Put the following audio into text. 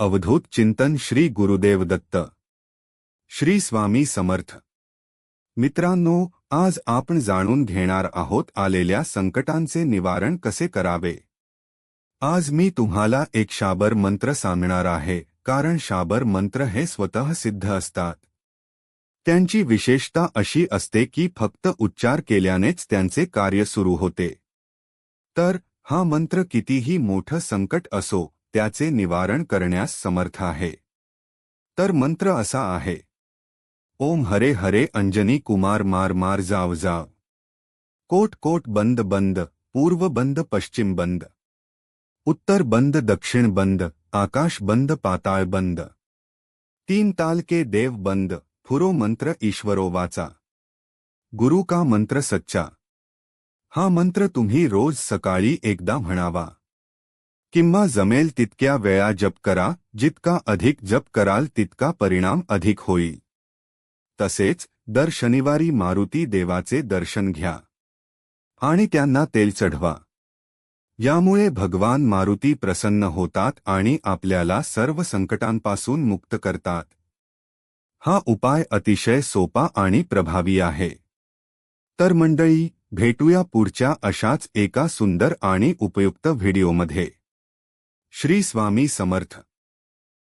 अवधूत चिंतन श्री गुरुदेव दत्त. श्री स्वामी समर्थ. मित्रांनो आज आपण जाणून घेणार आहोत आलेल्या संकटांचे निवारण कसे करावे? आज मी तुम्हाला एक शाबर मंत्र सांगणार आहे कारण शाबर मंत्र हे स्वतः सिद्ध असतात. त्यांची विशेषता अशी असते की फक्त उच्चार केल्यानेच त्यांचे कार्य सुरू होते. तर हा मंत्र कितीही मोठं संकट असो त्याचे निवारण करण्यास समर्थ आहे. तर मंत्र असा आहे. ओम हरे हरे अंजनी कुमार मार मार जाव जाव. कोट कोट बंद बंद, पूर्व बंद पश्चिम बंद. उत्तर बंद दक्षिण बंद, आकाश बंद पाताळ बंद. तीन ताल के देव बंद, फुरो मंत्र ईश्वरो वाचा. गुरु का मंत्र सच्चा. हा मंत्र तुम्ही रोज सकाळी एकदा म्हणावा. किंवा जमेल तितक्या वेळा जप करा जितका अधिक जप कराल तितका परिणाम अधिक होईल. तसेच दर शनिवारी मारुती देवाचे दर्शन घ्या. आणि त्यांना तेल चढवा. यामुळे भगवान मारुती प्रसन्न होतात आणि आपल्याला सर्व संकटांपासून मुक्त करतात. हा उपाय अतिशय सोपा आणि प्रभावी आहे. तर मंडळी भेटूया पुढच्या अशाच एका सुंदर आणि उपयुक्त व्हिडिओमध्ये. श्री स्वामी समर्थ.